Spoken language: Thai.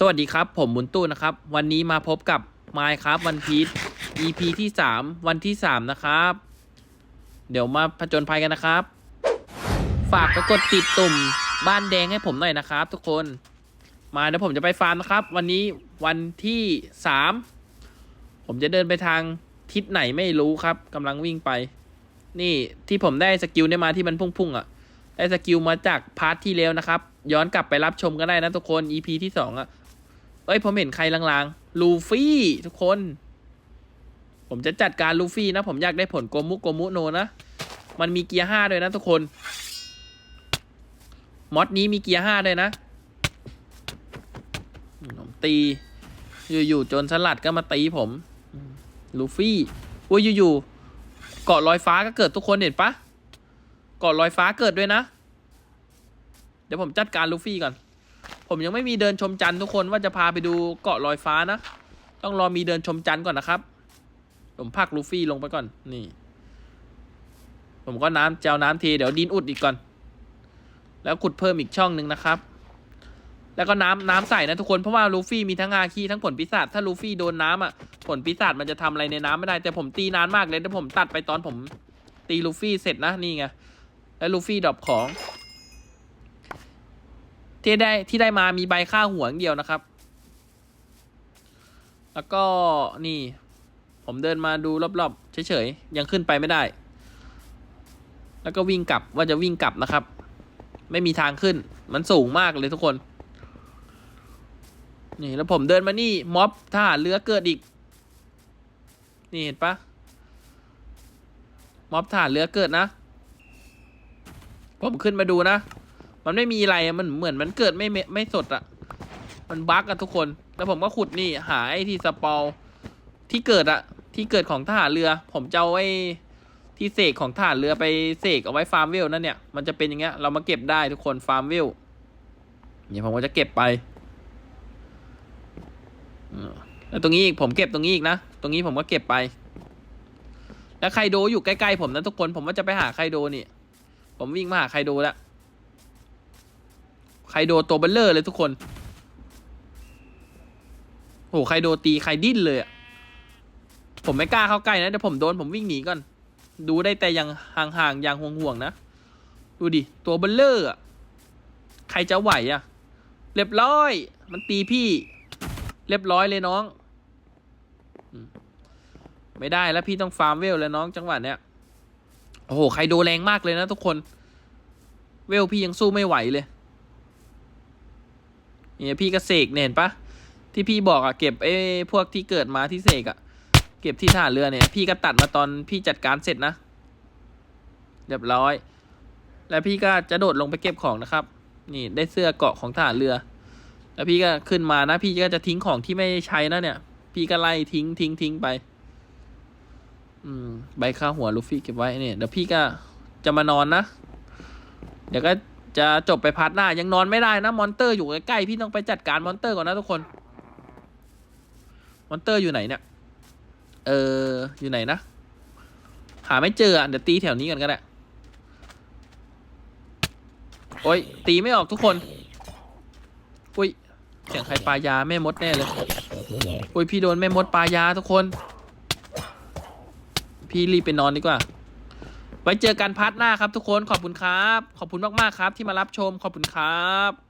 สวัสดีครับ ผมมุนตู้นะครับ วันนี้มาพบกับ m i n e ครับวันพี e EP ที่ 3 วันที่ 3 นะครับ เดี๋ยวมาผจญภัยกันนะครับ ฝากไปกดติดตุ่มบ้านแดงให้ผมหน่อยนะครับ ทุกคน มาเดี๋ยวผมจะไปฟาร์มนะครับ วันนี้วันที่ 3 ผมจะเดินไปทางทิศไหนไม่รู้ครับกำลังวิ่งไป นี่ที่ผมได้สกิลเนี่ยมาที่มันพุ่งๆอะ ได้สกิลมาจากพาร์ทที่แล้วนะครับ ย้อนกลับไปรับชมก็ได้นะทุกคน EP ที่สองอะเอ้ยผมเห็นใครลางๆ ลูฟี่ทุกคน ผมจะจัดการลูฟี่นะ ผมอยากได้ผลโกมุโกมุโนนะ มันมีเกียร์ห้าด้วยนะทุกคนมอดนี้มีเกียร์ห้าด้วยนะตีอยู่ๆจนสลัดก็มาตีผม ลูฟี่อ้ยอยู่ๆเกาะลอยฟ้าก็เกิดทุกคนเห็นปะ กาะลอยฟ้าเกิดด้วยนะ เดี๋ยวผมจัดการลูฟี่ก่อน ผมยังไม่มีเดินชมจันทร์ทุกคนว่าจะพาไปดูเกาะลอยฟ้านะ ต้องรอมีเดินชมจันทร์ก่อนนะครับ ผมพักลูฟี่ลงไปก่อน นี่ ผมก็น้ำเจ้าน้ำเทเดี๋ยวดินอุดอีกก่อน แล้วขุดเพิ่มอีกช่องหนึ่งนะครับ แล้วก็น้ำน้ำใส่นะทุกคนเพราะว่าลูฟี่มีทั้งอาคีทั้งผลปีศาจถ้าลูฟี่โดนน้ำอะ ผลปีศาจมันจะทำอะไรในน้ำไม่ได้แต่ผมตีนานมากเลยแต่ผมตัดไปตอนผมตีลูฟี่เสร็จนะนี่ไง แล้วลูฟี่ดรอปของ ที่ได้ที่ได้มามีใบค่าหัวงเดียวนะครับ แล้วก็นี่ ผมเดินมาดูรอบๆเฉยๆยังขึ้นไปไม่ได้ แล้วก็วิ่งกลับว่าจะวิ่งกลับนะครับ ไม่มีทางขึ้น มันสูงมากเลยทุกคน นี่แล้วผมเดินมานี่ม็อบทหารเรือเกิดอีก นี่เห็นปะม็อบทหารเรือเกิดนะ ผมขึ้นมาดูนะ มันไม่มีอะไรมันเหมือนมันเกิดไม่ไม่สดอะมันบั๊กอะทุกคน แล้วผมก็ขุดนี่หาไอ้ที่สปอลที่เกิดอะที่เกิดของทหารเรือ ผมจะเอาไอ้ที่เสกของทหารเรือไปเสกเอาไว้ฟาร์มเวลนั่นเนี่ย มันจะเป็นอย่างเงี้ย เรามาเก็บได้ทุกคนฟาร์มเวลเนี่ยผมก็จะเก็บไปแล้วตรงนี้อีกผมเก็บตรงนี้อีกนะ ตรงนี้ผมก็เก็บไป แล้วไคโดอยู่ใกล้ๆผมนะทุกคน ผมว่าจะไปหาไคโดนี่ ผมวิ่งมาหาไคโดแล้วไคโดตัวเบลเลอร์เลยทุกคน โอ้ไคโดตีไคดิ้นเลยอะผมไม่กล้าเข้าใกล้นะเดี๋ยวผมโดนผมวิ่งหนีก่อน ดูได้แต่ยังห่างๆอย่างห่วงๆนะ ดูดิ ตัวเบลเลอร์อะใครจะไหวอะเรียบร้อย มันตีพี่ เรียบร้อยเลยน้อง ไม่ได้แล้วพี่ต้องฟาร์มเวลแล้วน้องจังหวะเนี้ย โอ้โห ใครโดแรงมากเลยนะทุกคน เวลพี่ยังสู้ไม่ไหวเลย เนี่ยพี่ก็เสกเนี่ยเห็นปะที่พี่บอกอะเก็บไอ้พวกที่เกิดมาที่เสกอะเก็บที่ท่าเรือเนี่ย พี่ก็ตัดมาตอนพี่จัดการเสร็จนะ เรียบร้อย แล้วพี่ก็จะโดดลงไปเก็บของนะครับ นี่ได้เสื้อเกาะของทหารเรือ แล้วพี่ก็ขึ้นมานะ พี่ก็จะทิ้งของที่ไม่ใช้นะเนี่ย พี่ก็ไล่ทิ้งทิ้งทิ้งไป อืม ใบข้าหัวลูฟี่เก็บไว้เนี่ยเดี๋ยวพี่ก็จะมานอนนะ เดี๋ยวก็จะจบไปพาร์ทหน้า ยังนอนไม่ได้นะ มอนเตอร์อยู่ใกล้ๆ พี่ต้องไปจัดการมอนเตอร์ก่อนนะทุกคน มอนเตอร์อยู่ไหนเนี่ย เออ อยู่ไหนนะ หาไม่เจออะ เดี๋ยวตีแถวนี้กันก็ได้โอ้ย ตีไม่ออกทุกคน อุ้ย เสียงใครปลายาแม่มดแน่เลย อุ้ย พี่โดนแม่มดปลายาทุกคน พี่รีบไปนอนดีกว่า ไว้เจอกันพาร์ทหน้าครับทุกคนขอบคุณครับ ขอบคุณมากๆครับที่มารับชมขอบคุณครับ